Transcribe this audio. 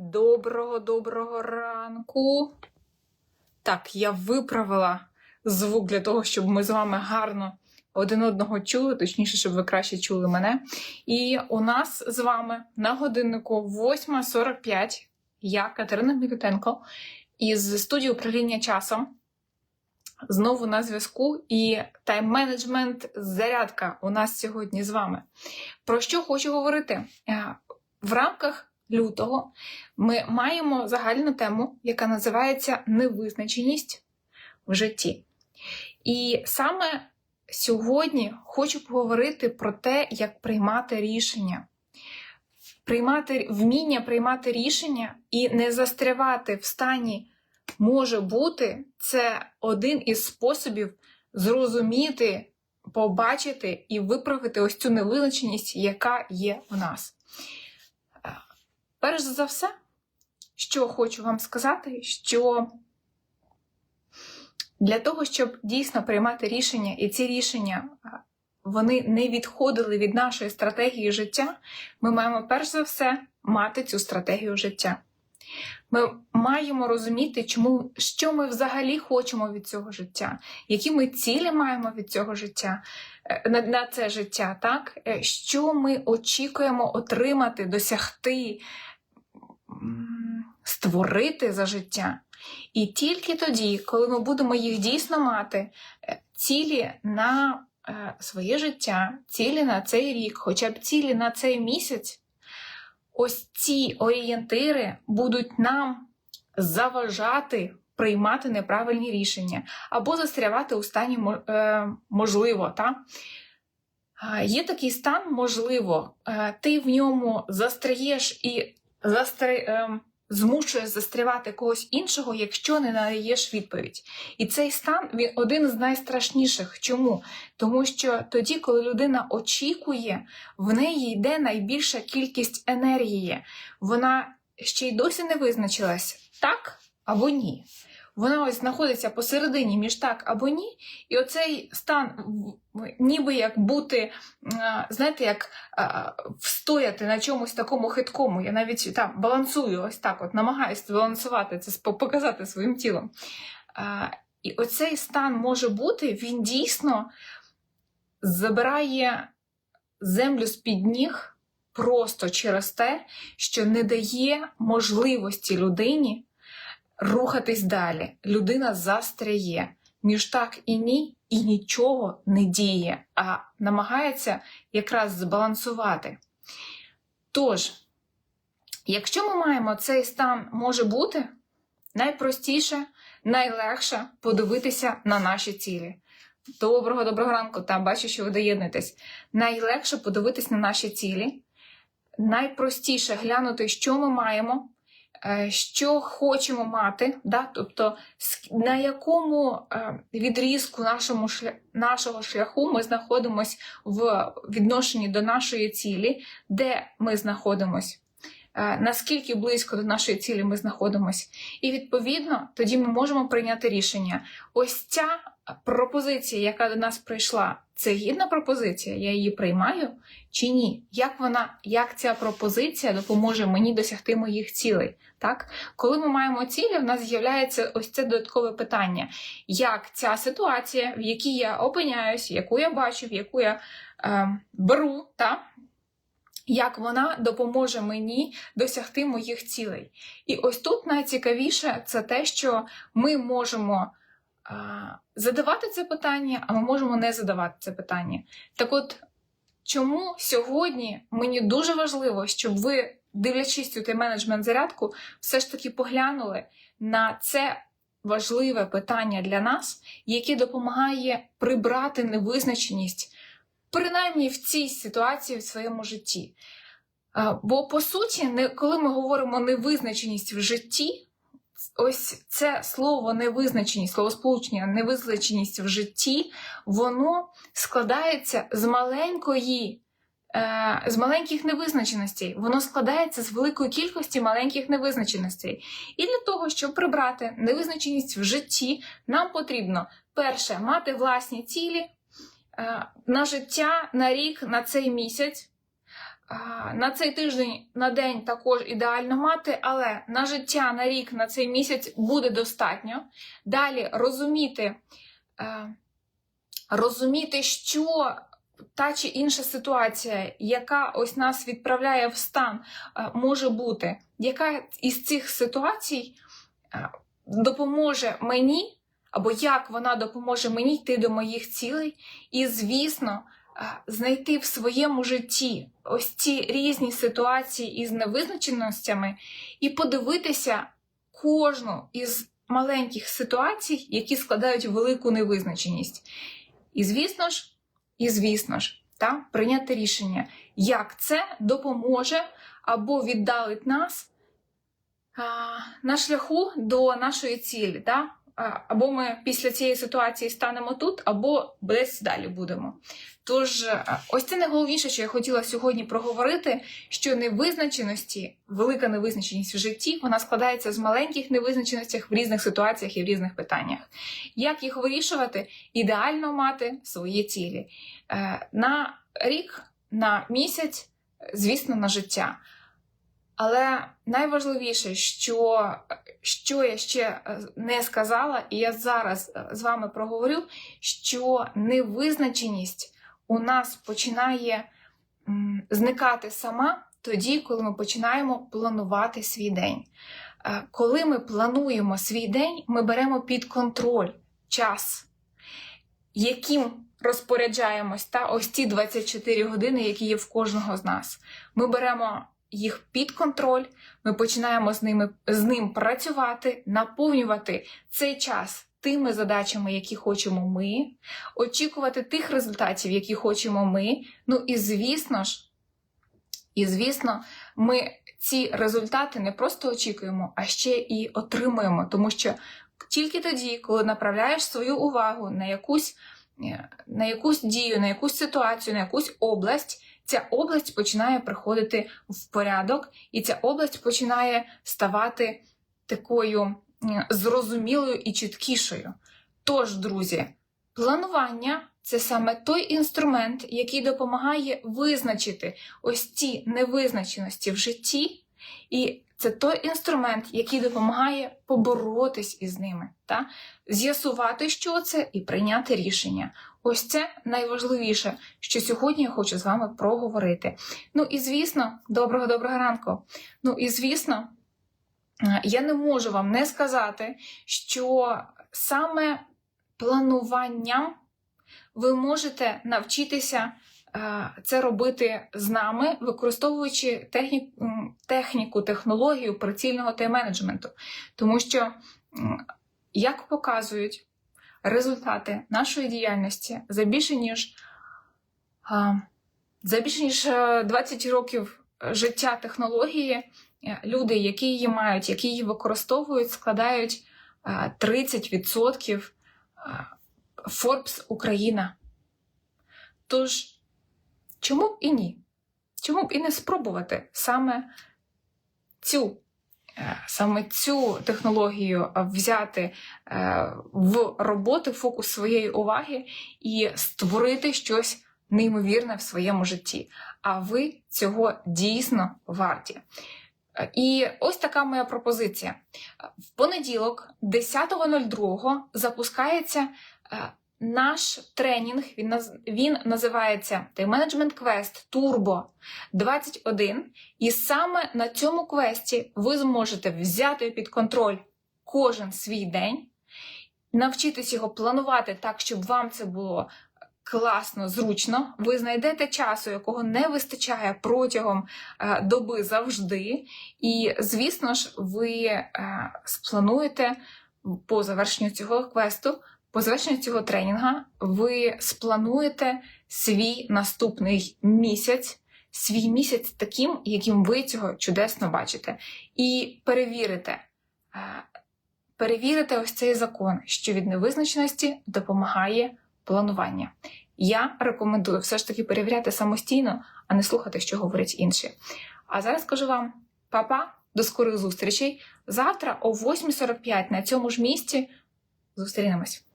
Доброго доброго ранку. Так, я виправила звук для того, щоб ми з вами гарно один одного чули, точніше, щоб ви краще чули мене. І у нас з вами на годиннику 8.45 я, Катерина Мілютенко, із студії управління часом. Знову на зв'язку і тайм-менеджмент зарядка у нас сьогодні з вами. Про що хочу говорити? Е, В рамках лютого ми маємо загальну тему, яка називається невизначеність в житті. І саме сьогодні хочу поговорити про те, як приймати рішення. Приймати вміння приймати рішення і не застрявати в стані може бути, це один із способів зрозуміти, побачити і виправити ось цю невизначеність, яка є в нас. Перш за все, що хочу вам сказати, що для того, щоб дійсно приймати рішення, і ці рішення вони не відходили від нашої стратегії життя, ми маємо перш за все мати цю стратегію життя. Ми маємо розуміти, чому, що ми взагалі хочемо від цього життя, які ми цілі маємо від цього життя, е, на, на це життя, так? Е, що ми очікуємо отримати, досягти, створити за життя. І тільки тоді, коли ми будемо їх дійсно мати, е, цілі на е, своє життя, цілі на цей рік, хоча б цілі на цей місяць, ось ці орієнтири будуть нам заважати приймати неправильні рішення або застрявати у стані е, можливо. Та? Є такий стан, можливо, ти в ньому застряєш і застри, е, застрівати когось іншого, якщо не надаєш відповідь. І цей стан він один з найстрашніших. Чому? Тому що тоді, коли людина очікує, в неї йде найбільша кількість енергії. Вона ще й досі не визначилась так або ні. Вона ось знаходиться посередині між так або ні, і оцей стан, ніби як бути, знаєте, як встояти на чомусь такому хиткому. Я навіть там балансую ось так, от намагаюся балансувати це, показати своїм тілом. І оцей стан може бути, він дійсно забирає землю з-під ніг просто через те, що не дає можливості людині рухатись далі. Людина застряє між так і ні, і нічого не діє, а намагається якраз збалансувати. Тож, якщо ми маємо цей стан може бути, найпростіше, найлегше подивитися на наші цілі. Доброго доброго ранку, там бачу, що ви доєднуєтесь. Найлегше подивитись на наші цілі, найпростіше глянути, що ми маємо, що хочемо мати, да? тобто на якому е, відрізку нашому нашого шляху ми знаходимося в відношенні до нашої цілі, де ми знаходимось, е, наскільки близько до нашої цілі ми знаходимось. І відповідно тоді ми можемо прийняти рішення. Ось ця пропозиція, яка до нас прийшла, це гідна пропозиція, я її приймаю чи ні? Як вона, як ця пропозиція допоможе мені досягти моїх цілей? Так? Коли ми маємо цілі, в нас з'являється ось це додаткове питання: як ця ситуація, в якій я опиняюсь, яку я бачу, в яку я е, беру, та? Як вона допоможе мені досягти моїх цілей? І ось тут найцікавіше це те, що ми можемо задавати це питання, а ми можемо не задавати це питання. Так от, чому сьогодні мені дуже важливо, щоб ви, дивлячись цю менеджмент зарядку, все ж таки поглянули на це важливе питання для нас, яке допомагає прибрати невизначеність, принаймні в цій ситуації в своєму житті. Бо по суті, коли ми говоримо невизначеність в житті, ось це слово невизначеність, словосполучення невизначеність в житті, воно складається з маленької. е, З маленьких невизначеностей, воно складається з великої кількості маленьких невизначеностей. І для того, щоб прибрати невизначеність в житті, нам потрібно перше мати власні цілі на життя, на рік, на цей місяць. На цей тиждень на день також ідеально мати, але на життя на рік на цей місяць буде достатньо. Далі розуміти, е, розуміти, що та чи інша ситуація, яка ось нас відправляє в стан, е, може бути, яка із цих ситуацій е, допоможе мені, або як вона допоможе мені йти до моїх цілей, і, звісно, е, знайти в своєму житті ось ці різні ситуації із невизначеностями і подивитися кожну із маленьких ситуацій, які складають велику невизначеність. І звісно ж, і звісно ж, та, прийняти рішення, як це допоможе або віддалить нас на шляху до нашої цілі. Та? Або ми після цієї ситуації станемо тут, або десь далі будемо. Тож, ось це найголовніше, що я хотіла сьогодні проговорити, що невизначеності, велика невизначеність в житті, вона складається з маленьких невизначеностях в різних ситуаціях і в різних питаннях. Як їх вирішувати? Ідеально мати свої цілі Е, на рік, на місяць, звісно, на життя. Але найважливіше, що, що я ще е, не сказала, і я зараз е, з вами проговорю, що невизначеність у нас починає зникати сама тоді, коли ми починаємо планувати свій день. Е, Коли ми плануємо свій день, ми беремо під контроль час, яким розпоряджаємось та ось ці 24 години, які є в кожного з нас. Ми беремо їх під контроль, ми починаємо з ними з ним працювати, наповнювати цей час тими задачами, які хочемо ми, очікувати тих результатів, які хочемо ми. Ну і звісно ж, і звісно, ми ці результати не просто очікуємо, а ще і отримуємо, тому що тільки тоді, коли направляєш свою увагу на якусь е, на якусь дію, на якусь ситуацію, на якусь область, ця область починає приходити в порядок, і ця область починає ставати такою зрозумілою і чіткішою. Тож, друзі, планування це саме той інструмент, який допомагає визначити ось ці невизначеності в житті, і це той інструмент, який допомагає поборотись із ними, з'ясувати, що це, і прийняти рішення. Ось це найважливіше, що сьогодні я хочу з вами проговорити. Ну і звісно, доброго доброго ранку. Ну і звісно, е, я не можу вам не сказати, що саме плануванням ви можете навчитися е, це робити з нами, використовуючи техні- техніку, технологію прицільного тайм-менеджменту. Тому що, як показують результати нашої діяльності за більше ніж, за більше ніж е, 20 років життя технології, е, люди, які її мають, які її використовують, складають е, 30% е, Forbes Україна. Тож, чому б і ні? Чому б і не спробувати саме цю, е, саме цю технологію взяти е, в роботу, фокус своєї уваги і створити щось неймовірне в своєму житті? А ви цього дійсно варті. Е, І ось така моя пропозиція. В понеділок, 10.02, запускається е, наш тренінг. Він, він називається Management Quest Turbo 21. І саме на цьому квесті ви зможете взяти під контроль кожен свій день, навчитись його планувати так, щоб вам це було класно, зручно. Ви знайдете часу, якого не вистачає протягом е, доби завжди. І, звісно ж, ви е, сплануєте по завершенню цього квесту, по завершенню цього тренінга, ви сплануєте свій наступний місяць. Свій місяць таким, яким ви цього чудесно бачите, і перевірите, е, перевірите ось цей закон, що від невизначеності допомагає планування. Я рекомендую все ж таки перевіряти самостійно, а не слухати, що говорять інші. А зараз скажу вам па-па, до скорих зустрічей. Завтра о 8.45 на цьому ж місці зустрінемось.